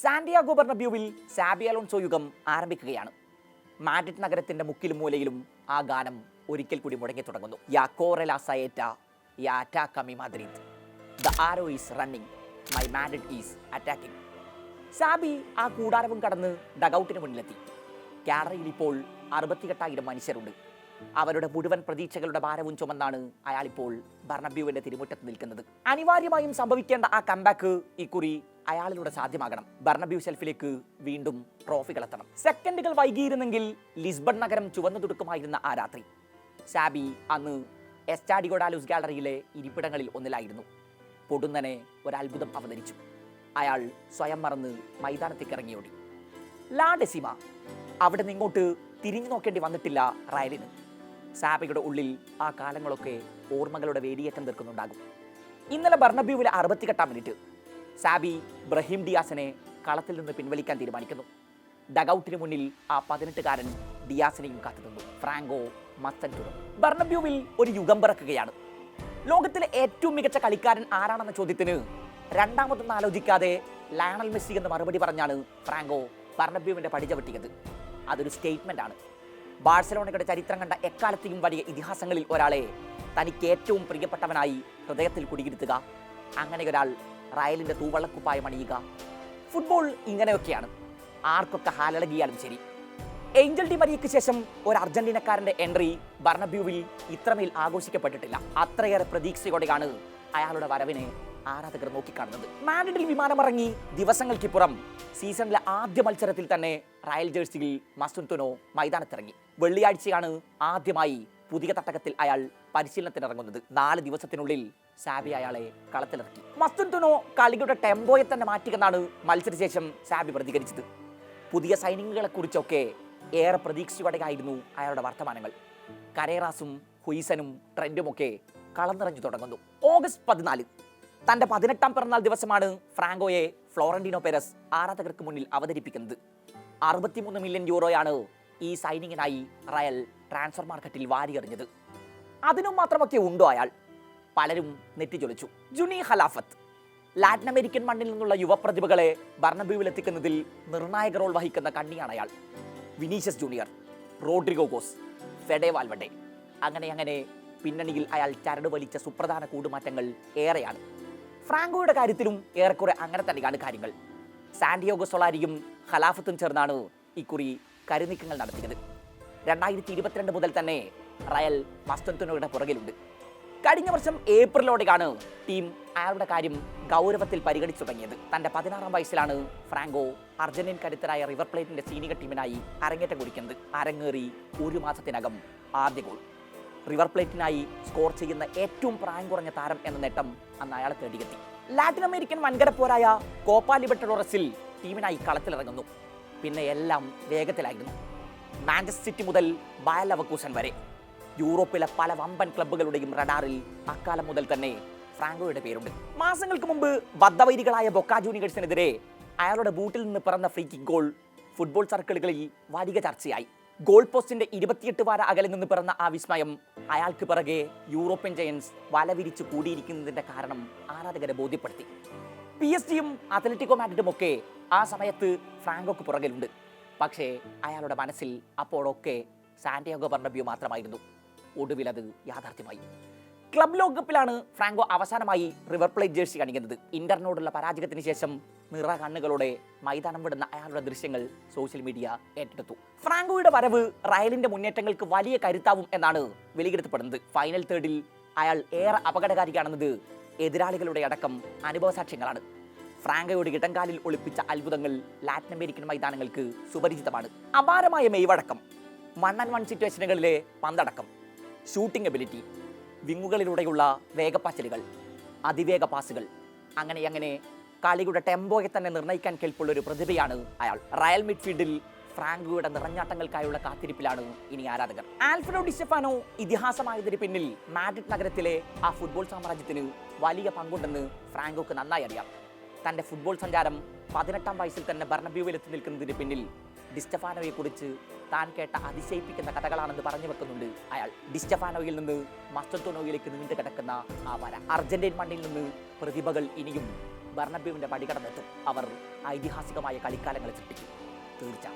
Santiago ബർണബ്യൂവിൽ Xabi Alonso യുഗം ആരംഭിക്കുകയാണ്. Madrid നഗരത്തിന്റെ മുക്കിലും മൂലയിലും ആ ഗാനം ഒരിക്കൽ കൂടി മുടങ്ങി തുടങ്ങുന്നു. യാ കോറല സയേറ്റ യാ അറ്റാക്കമി the arrow is running my Madrid is attacking Xabi ആ കൂടാരവും കടന്ന് ഡഗൌട്ടിന് മുന്നിലെത്തി. ഗാലറിയിൽ ഇപ്പോൾ അറുപത്തിയെട്ടായിരം മനുഷ്യരുണ്ട്. അവരുടെ മുഴുവൻ പ്രതീക്ഷകളുടെ ഭാരവും ചുമന്നാണ് അയാൾ ഇപ്പോൾ ബർണബ്യൂവിന്റെ തിരുമുറ്റത്ത് നിൽക്കുന്നത്. അനിവാര്യമായും സംഭവിക്കേണ്ട ആ കമ്പാക്ക് ഇക്കുറി അയാളിലൂടെ സാധ്യമാകണം. ബർണബ്യൂ സെൽഫിലേക്ക് വീണ്ടും ട്രോഫികൾ എത്തണം. സെക്കൻഡുകൾ വൈകിയിരുന്നെങ്കിൽ ലിസ്ബൺ നഗരം ചുവന്നു തുടുക്കുമായിരുന്ന ആ രാത്രി. സാബി അന്ന് എസ്റ്റാഡിഗോഡാലൂസ് ഗാലറിയിലെ ഇരിപ്പിടങ്ങളിൽ ഒന്നിലായിരുന്നു. പൊടുന്നനെ ഒരത്ഭുതം അവതരിച്ചു. അയാൾ സ്വയം മറന്ന് മൈതാനത്തേക്ക് ഇറങ്ങിയോടി ലാ ഡെസിമ അവിടെ നിങ്ങോട്ട് തിരിഞ്ഞു നോക്കേണ്ടി വന്നിട്ടില്ല റയലിന്. സാബിയുടെ ഉള്ളിൽ ആ കാലങ്ങളൊക്കെ ഓർമ്മകളുടെ വേദിയേറ്റം തീർക്കുന്നുണ്ടാകും. ഇന്നലെ ബർണബ്യൂവിലെ അറുപത്തിയെട്ടാം മിനിറ്റ് സാബി ബ്രഹീം ഡിയാസിനെ കളത്തിൽ നിന്ന് പിൻവലിക്കാൻ തീരുമാനിക്കുന്നു. ഡഗൌട്ടിന് മുന്നിൽ ആ പതിനെട്ടുകാരൻ ഡിയാസിനെയും കാത്തുനിന്നു ഫ്രാങ്കോ മസ്തന്റുറോ ബർണബ്യൂവിൽ ഒരു യുഗം പിറക്കുകയാണ്. ലോകത്തിലെ ഏറ്റവും മികച്ച കളിക്കാരൻ ആരാണെന്ന ചോദ്യത്തിന് രണ്ടാമതൊന്നും ആലോചിക്കാതെ ലയണൽ മെസ്സി എന്ന മറുപടി പറഞ്ഞാണ് ഫ്രാങ്കോ ബർണബ്യൂവിന്റെ പടി ചവിട്ടിയത് അതൊരു സ്റ്റേറ്റ്മെന്റ് ആണ്. ബാഴ്സലോണയുടെ ചരിത്രം കണ്ട എക്കാലത്തെയും വലിയ ഇതിഹാസങ്ങളിൽ ഒരാളെ തനിക്ക് ഏറ്റവും പ്രിയപ്പെട്ടവനായി ഹൃദയത്തിൽ കുടിയിരുത്തുക. അങ്ങനെ ഒരാൾ റയലിന്റെ തൂവള്ളക്കുപ്പായം അണിയുക. ഫുട്ബോൾ ഇങ്ങനെയൊക്കെയാണ്. ആർക്കൊക്കെ ഹാലടകിയാലും ശരി. ഏഞ്ചൽ ഡി മരിയയ്ക്ക് ശേഷം ഒരു അർജന്റീനക്കാരന്റെ എൻട്രി ബർണബ്യൂവിൽ ഇത്രമേൽ ആഘോഷിക്കപ്പെട്ടിട്ടില്ല. അത്രയേറെ പ്രതീക്ഷയോടെയാണ് അയാളുടെ വരവിനെ ആരാധകർ നോക്കിക്കാണുന്നത്. മാഡ്രിഡിൽ വിമാനമിറങ്ങി ദിവസങ്ങൾക്കിപ്പുറം സീസണിലെ ആദ്യ മത്സരത്തിൽ തന്നെ റയൽ ജേഴ്സിയിൽ മസുൻതുനോ മൈതാനത്തിറങ്ങി. വെള്ളിയാഴ്ചയാണ് ആദ്യമായി പുതിയ തട്ടകത്തിൽ അയാൾ പരിശീലനത്തിനിറങ്ങുന്നത്. നാല് ദിവസത്തിനുള്ളിൽ സാബി അയാളെ കളത്തിലിറക്കി. മസ്തുൻതുനോ കളിയുടെ ടെമ്പോയെ തന്നെ മാറ്റിയെന്നാണ് മത്സരശേഷം സാബി പ്രതികരിച്ചത്. പുതിയ സൈനികങ്ങളെ കുറിച്ചൊക്കെ ഏറെ പ്രതീക്ഷയോടെയായിരുന്നു അയാളുടെ വർത്തമാനങ്ങൾ. കരേറാസും ഹുയിസനും ട്രെൻഡും ഒക്കെ നിറഞ്ഞു തുടങ്ങുന്നു. ഓഗസ്റ്റ് പതിനാല് തന്റെ പതിനെട്ടാം പിറന്നാൾ ദിവസമാണ് ഫ്രാങ്കോയെ ഫ്ലോറന്റീനോ പെരസ് ആരാധകർക്ക് മുന്നിൽ അവതരിപ്പിക്കുന്നത്. അറുപത്തിമൂന്ന് മില്യൺ യൂറോയാണ് ഈ സൈനിങ്ങിനായി റയൽ ട്രാൻസ്ഫർ മാർക്കറ്റിൽ വാരിയെറിഞ്ഞത് അതിനും മാത്രമൊക്കെ ഉണ്ടോ അയാൾ? പലരും നെറ്റിജൊളിച്ചു ജുനി ഹലാഫത്ത് ലാറ്റിൻ അമേരിക്കൻ മണ്ണിൽ നിന്നുള്ള യുവപ്രതിഭകളെ ബർണബ്യൂവിലെത്തിക്കുന്നതിൽ നിർണായക റോൾ വഹിക്കുന്ന കണ്ണിയാണ് അയാൾ. Vinicius junior Rodrygo Goes Fede Valverde അങ്ങനെ അങ്ങനെ പിന്നണിയിൽ അയാൾ ചരട് വലിച്ച സുപ്രധാന കൂടുമാറ്റങ്ങൾ ഏറെയാണ്. ഫ്രാങ്കോയുടെ കാര്യത്തിലും ഏറെക്കുറെ അങ്ങനെ തന്നെയാണ് കാര്യങ്ങൾ. സാന്റിയോഗോ സൊളാരിയും ഹലാഫത്തും ചേർന്നാണ് ഇക്കുറി കരുനീക്കങ്ങൾ നടത്തിയത്. രണ്ടായിരത്തി ഇരുപത്തിരണ്ട് മുതൽ തന്നെ റയൽ മസ്തന്തുനോയുടെ പുറകിലുണ്ട്. കഴിഞ്ഞ വർഷം ഏപ്രിലോടെയാണ് ടീം അയാളുടെ കാര്യം ഗൗരവത്തിൽ പരിഗണിച്ചു തുടങ്ങിയത്. തന്റെ പതിനാറാം വയസ്സിലാണ് ഫ്രാങ്കോ അർജന്റീൻ കരുത്തരായ റിവർ പ്ലേറ്റിന്റെ സീനിയർ ടീമിനായി അരങ്ങേറ്റം കുറിക്കുന്നത്. അരങ്ങേറി ഒരു മാസത്തിനകം ആദ്യ ഗോൾ. റിവർ പ്ലേറ്റിനായി സ്കോർ ചെയ്യുന്ന ഏറ്റവും പ്രായം കുറഞ്ഞ താരം എന്ന നേട്ടം അന്ന് അയാളെ തേടിയെത്തി. ലാറ്റിൻ അമേരിക്കൻ വൻകര പോരായ കോപ്പ ടീമിനായി കളത്തിലിറങ്ങുന്നു. പിന്നെ എല്ലാം വേഗത്തിലായിരുന്നു. മാഞ്ചസ്റ്റർ സിറ്റി മുതൽ ബയൽ ലവക്കൂസൻ വരെ. യൂറോപ്പിലെ പല വമ്പൻ ക്ലബ്ബുകളുടെയും റഡാറിൽ അക്കാലം മുതൽ തന്നെ ഫ്രാങ്കോയുടെ പേരുണ്ട്. മാസങ്ങൾക്ക് മുമ്പ് ബദ്ധവൈരികളായ ബൊക്ക ജൂനിയേഴ്സിനെതിരെ അയാളുടെ ബൂട്ടിൽ നിന്ന് പിറന്ന ഫ്രീ കിക്ക് ഗോൾ ഫുട്ബോൾ സർക്കിളുകളിൽ വലിയ ചർച്ചയായി. ഗോൾ പോസ്റ്റിന്റെ ഇരുപത്തിയെട്ട് വാര അകലിൽ നിന്ന് പിറന്ന ആ വിസ്മയം അയാൾക്ക് പിറകെ യൂറോപ്യൻ ജയൻസ് വലവിരിച്ചു കൂടിയിരിക്കുന്നതിന്റെ കാരണം ആരാധകരെ ബോധ്യപ്പെടുത്തി. പി എസ് ജിയും അത്ലറ്റിക്കോ മാഡ്രിഡും ഒക്കെ ആ സമയത്ത് ഫ്രാങ്കോക്ക് പുറകിലുണ്ട്. പക്ഷേ അയാളുടെ മനസ്സിൽ അപ്പോഴൊക്കെ സാന്റിയാഗോ ബർണബ്യൂ മാത്രമായിരുന്നു. ഒടുവിൽ അത് യാഥാർത്ഥ്യമായി. ക്ലബ് ലോകകപ്പിലാണ് ഫ്രാങ്കോ അവസാനമായി റിവർ പ്ലേറ്റ് ജേഴ്സി അണിയുന്നത്. ഇന്റർനോടുള്ള പരാജയത്തിന് ശേഷം നിറ കണ്ണുകളോടെ മൈതാനം വിടുന്ന അയാളുടെ ദൃശ്യങ്ങൾ സോഷ്യൽ മീഡിയ ഏറ്റെടുത്തു. ഫ്രാങ്കോയുടെ വരവ് റയലിന്റെ മുന്നേറ്റങ്ങൾക്ക് വലിയ കരുത്താവും എന്നാണ് വിലയിരുത്തപ്പെടുന്നത്. ഫൈനൽ തേർഡിൽ അയാൾ ഏറെ അപകടകാരിയാണെന്നത് എതിരാളികളുടെ അടക്കം അനുഭവ സാക്ഷ്യങ്ങളാണ് ഫ്രാങ്കോയുടെ ഇടങ്കാലിൽ ഒളിപ്പിച്ച അത്ഭുതങ്ങൾ ലാറ്റിൻ അമേരിക്കൻ മൈതാനങ്ങൾക്ക് സുപരിചിതമാണ്. അപാരമായ മെയ്വടക്കം വൺ ആൻഡ് വൺ സിറ്റുവേഷനുകളിലെ പന്തടക്കം ഷൂട്ടിംഗ് എബിലിറ്റി വിങ്ങുകളിലൂടെയുള്ള വേഗപ്പാച്ചലുകൾ അതിവേഗ പാസുകൾ അങ്ങനെ അങ്ങനെ കളിയുടെ ടെമ്പോയെ തന്നെ നിർണയിക്കാൻ കേൾപ്പുള്ള ഒരു പ്രതിഭയാണ് അയാൾ. റയൽ മിഡ്ഫീൽഡിൽ ഫ്രാങ്കോയുടെ നിറഞ്ഞാട്ടങ്ങൾക്കായുള്ള കാത്തിരിപ്പിലാണ് ഇനി ആരാധകർ. ആൽഫ്രോ ഡിസ്റ്റഫാനോ ഇതിഹാസമായതിന് പിന്നിൽ മാഡ്രിഡ് നഗരത്തിലെ ആ ഫുട്ബോൾ സാമ്രാജ്യത്തിന് വലിയ പങ്കുണ്ടെന്ന് ഫ്രാങ്കോക്ക് നന്നായി അറിയാം. തന്റെ ഫുട്ബോൾ സഞ്ചാരം പതിനെട്ടാം വയസ്സിൽ തന്നെ ബർണബ്യൂവിൽ എത്തി നിൽക്കുന്നതിന് പിന്നിൽ ഡിസ്റ്റഫാനോയെക്കുറിച്ച് താൻ കേട്ട അതിശയിപ്പിക്കുന്ന കഥകളാണെന്ന് പറഞ്ഞു വെക്കുന്നുണ്ട് അയാൾ. ഡിസ്റ്റഫാനോയിൽ നിന്ന് മസ്റ്റോനോയിലേക്ക് നീണ്ടു കിടക്കുന്ന ആ വര. അർജന്റീൻ മണ്ണിൽ നിന്ന് പ്രതിഭകൾ ഇനിയും ബർണബ്യുവിന്റെ പടികടന്നെത്തും. അവർ ഐതിഹാസികമായ കളിക്കാലങ്ങളെ സൃഷ്ടിക്കും. തീർച്ച